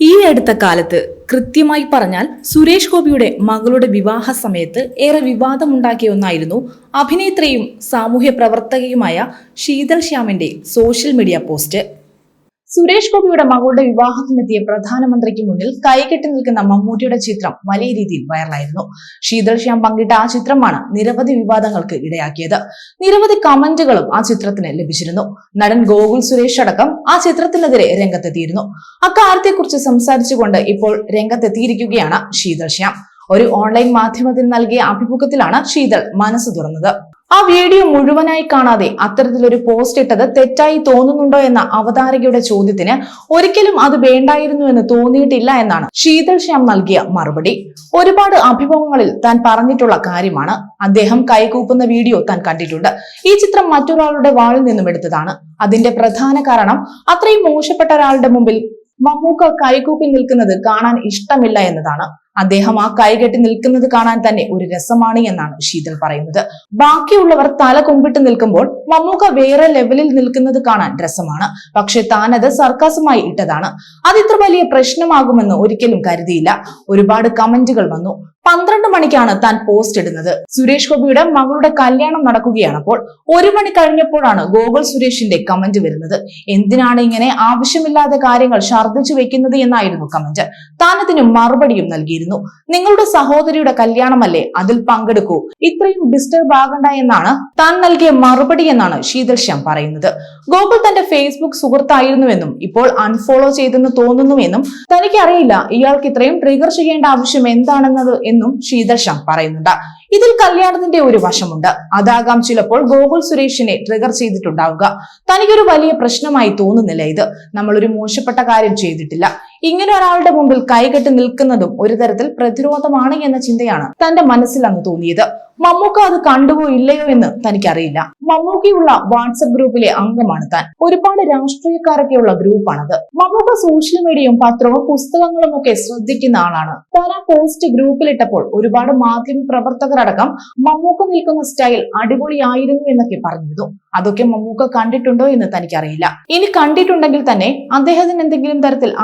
ഈ അടുത്ത കാലത്ത് കൃത്യമായി പറഞ്ഞാൽ സുരേഷ് ഗോപിയുടെ മകളുടെ വിവാഹ സമയത്ത് ഏറെ വിവാദമുണ്ടാക്കിയ ഒന്നായിരുന്നു അഭിനേത്രിയും സാമൂഹ്യ പ്രവർത്തകയുമായ ശീതൾ ശ്യാമിന്റെ സോഷ്യൽ മീഡിയ പോസ്റ്റ് സുരേഷ് ഗോപിയുടെ മകളുടെ വിവാഹത്തിനെത്തിയ പ്രധാനമന്ത്രിക്ക് മുന്നിൽ കൈകെട്ടി നിൽക്കുന്ന മമ്മൂട്ടിയുടെ ചിത്രം വലിയ രീതിയിൽ വൈറലായിരുന്നു. ശീതൾ ശ്യാം പങ്കിട്ട ആ ചിത്രമാണ് നിരവധി വിവാദങ്ങൾക്ക് ഇടയാക്കിയത്. നിരവധി കമന്റുകളും ആ ചിത്രത്തിന് ലഭിച്ചിരുന്നു. നടൻ ഗോകുൽ സുരേഷ് അടക്കം ആ ചിത്രത്തിനെതിരെ രംഗത്തെത്തിയിരുന്നു. അക്കാര്യത്തെക്കുറിച്ച് സംസാരിച്ചുകൊണ്ട് ഇപ്പോൾ രംഗത്തെത്തിയിരിക്കുകയാണ് ശീതൾ ശ്യാം. ഒരു ഓൺലൈൻ മാധ്യമത്തിന് നൽകിയ അഭിമുഖത്തിലാണ് ശീതൾ മനസ്സ് തുറന്നത്. ആ വീഡിയോ മുഴുവനായി കാണാതെ അത്തരത്തിലൊരു പോസ്റ്റ് ഇട്ടത് തെറ്റായി തോന്നുന്നുണ്ടോ എന്ന അവതാരകയുടെ ചോദ്യത്തിന് ഒരിക്കലും അത് വേണ്ടായിരുന്നു എന്ന് തോന്നിയിട്ടില്ല എന്നാണ് ശീതൾ ശ്യാം നൽകിയ മറുപടി. ഒരുപാട് അഭിമുഖങ്ങളിൽ താൻ പറഞ്ഞിട്ടുള്ള കാര്യമാണ്. അദ്ദേഹം കൈകൂപ്പുന്ന വീഡിയോ താൻ കണ്ടിട്ടുണ്ട്. ഈ ചിത്രം മറ്റൊരാളുടെ വാളിൽ നിന്നും എടുത്തതാണ്. അതിന്റെ പ്രധാന കാരണം അത്രയും മോശപ്പെട്ട ഒരാളുടെ മുമ്പിൽ മമ്മൂക്ക കൈകൂപ്പി നിൽക്കുന്നത് കാണാൻ ഇഷ്ടമില്ല എന്നതാണ്. അദ്ദേഹം ആ കൈകെട്ടി നിൽക്കുന്നത് കാണാൻ തന്നെ ഒരു രസമാണ് എന്നാണ് ശീതൾ പറയുന്നത്. ബാക്കിയുള്ളവർ തല കുമ്പിട്ട് നിൽക്കുമ്പോൾ മമ്മൂക്ക വേറെ ലെവലിൽ നിൽക്കുന്നത് കാണാൻ രസമാണ്. പക്ഷെ താനത് സർക്കാസുമായി ഇട്ടതാണ്. അതിത്ര വലിയ പ്രശ്നമാകുമെന്ന് ഒരിക്കലും കരുതിയില്ല. ഒരുപാട് കമന്റുകൾ വന്നു. പന്ത്രണ്ട് മണിക്കാണ് താൻ പോസ്റ്റ് ഇടുന്നത്. സുരേഷ് ഗോപിയുടെ മകളുടെ കല്യാണം നടക്കുകയാണ് അപ്പോൾ ഒരു മണി കഴിഞ്ഞപ്പോഴാണ് ഗോകുൽ സുരേഷിന്റെ കമന്റ് വരുന്നത്. എന്തിനാണ് ഇങ്ങനെ ആവശ്യമില്ലാതെ കാര്യങ്ങൾ ഛർദ്ദിച്ചു വെക്കുന്നത് എന്നായിരുന്നു കമന്റ്. താൻ അതിന് മറുപടിയും നൽകിയിരുന്നു. നിങ്ങളുടെ സഹോദരിയുടെ കല്യാണമല്ലേ അതിൽ പങ്കെടുക്കൂ. ഇത്രയും ഡിസ്റ്റർബ് ആകണ്ട എന്നാണ് താൻ നൽകിയ മറുപടി എന്നാണ് ശീതൽ ശ്യാം പറയുന്നത്. ഗോകുൽ തന്റെ ഫേസ്ബുക്ക് സുഹൃത്തായിരുന്നുവെന്നും ഇപ്പോൾ അൺഫോളോ ചെയ്തെന്ന് തോന്നുന്നുവെന്നും തനിക്കറിയില്ല ഇയാൾക്ക് ഇത്രയും ട്രിഗർ ചെയ്യേണ്ട ആവശ്യം എന്താണെന്നത് എന്നും ശീതൽ ശ്യാം പറയുന്നുണ്ട്. ഇതിൽ കല്യാണത്തിന്റെ ഒരു വശമുണ്ട്. അതാകാം ചിലപ്പോൾ ഗോകുൽ സുരേഷിനെ ട്രിഗർ ചെയ്തിട്ടുണ്ടാവുക. തനിക്കൊരു വലിയ പ്രശ്നമായി തോന്നുന്നില്ല ഇത്. നമ്മളൊരു മോശപ്പെട്ട കാര്യം ചെയ്തിട്ടില്ല. ഇങ്ങനെ ഒരാളുടെ മുമ്പിൽ കൈകെട്ടി നിൽക്കുന്നതും ഒരു തരത്തിൽ പ്രതിരോധമാണ് എന്ന ചിന്തയാണ് തന്റെ മനസ്സിൽ അന്ന് തോന്നിയത്. മമ്മൂക്ക അത് കണ്ടുവോ ഇല്ലയോ എന്ന് തനിക്കറിയില്ല. മമ്മൂക്കയുള്ള വാട്സപ്പ് ഗ്രൂപ്പിലെ അംഗമാണ് താൻ. ഒരുപാട് രാഷ്ട്രീയക്കാരൊക്കെയുള്ള ഗ്രൂപ്പാണത്. മമ്മൂക്ക സോഷ്യൽ മീഡിയയും പത്രവും പുസ്തകങ്ങളും ഒക്കെ ശ്രദ്ധിക്കുന്ന ആളാണ്. താൻ ആ പോസ്റ്റ് ഗ്രൂപ്പിലിട്ടപ്പോൾ ഒരുപാട് മാധ്യമ പ്രവർത്തകരടക്കം മമ്മൂക്ക നിൽക്കുന്ന സ്റ്റൈൽ അടിപൊളിയായിരുന്നു എന്നൊക്കെ പറഞ്ഞിരുന്നു. അതൊക്കെ മമ്മൂക്ക കണ്ടിട്ടുണ്ടോ എന്ന് തനിക്കറിയില്ല. ഇനി കണ്ടിട്ടുണ്ടെങ്കിൽ തന്നെ അദ്ദേഹത്തിന് എന്തെങ്കിലും തരത്തിൽ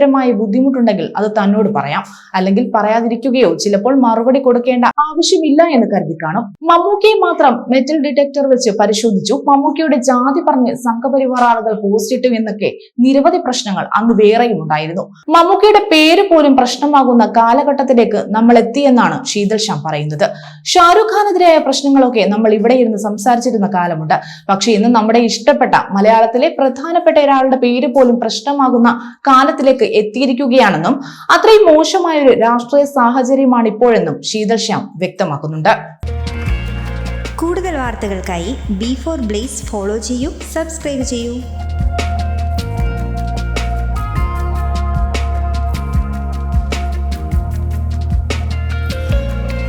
ആശയപരമായ ബുദ്ധിമുട്ടുണ്ടെങ്കിൽ അത് തന്നോട് പറയാം. അല്ലെങ്കിൽ പറയാതിരിക്കുകയോ ചിലപ്പോൾ മറുപടി കൊടുക്കേണ്ട ആവശ്യമില്ല എന്ന് കരുതി കാണും. മമ്മൂക്കയെ മാത്രം മെറ്റൽ ഡിറ്റക്ടർ വെച്ച് പരിശോധിച്ചു. മമ്മൂക്കയുടെ ജാതി പറഞ്ഞ് സംഘപരിവാർ ആളുകൾ പോസ്റ്റ് ഇട്ടു എന്നൊക്കെ നിരവധി പ്രശ്നങ്ങൾ അന്ന് വേറെയും ഉണ്ടായിരുന്നു. മമ്മൂക്കയുടെ പേര് പോലും പ്രശ്നമാകുന്ന കാലഘട്ടത്തിലേക്ക് നമ്മൾ എത്തിയെന്നാണ് ശീതൽ ഷാം പറയുന്നത്. ഷാരൂഖ് ഖാനെതിരായ പ്രശ്നങ്ങളൊക്കെ നമ്മൾ ഇവിടെ ഇരുന്ന് സംസാരിച്ചിരുന്ന കാലമുണ്ട്. പക്ഷേ ഇന്ന് നമ്മുടെ ഇഷ്ടപ്പെട്ട മലയാളത്തിലെ പ്രധാനപ്പെട്ട ഒരാളുടെ പേര് പോലും പ്രശ്നമാകുന്ന കാലത്തിലേക്ക് എത്തിയിരിക്കുകയാണെന്നും അത്രയും മോശമായ ഒരു രാഷ്ട്രീയ സാഹചര്യമാണ് ഇപ്പോഴെന്നും ശീതൽശ്യാം വ്യക്തമാക്കുന്നുണ്ട്. കൂടുതൽ വാർത്തകൾക്കായി ബി ഫോർ ബ്ലേസ് ഫോളോ ചെയ്യൂ സബ്സ്ക്രൈബ് ചെയ്യൂ.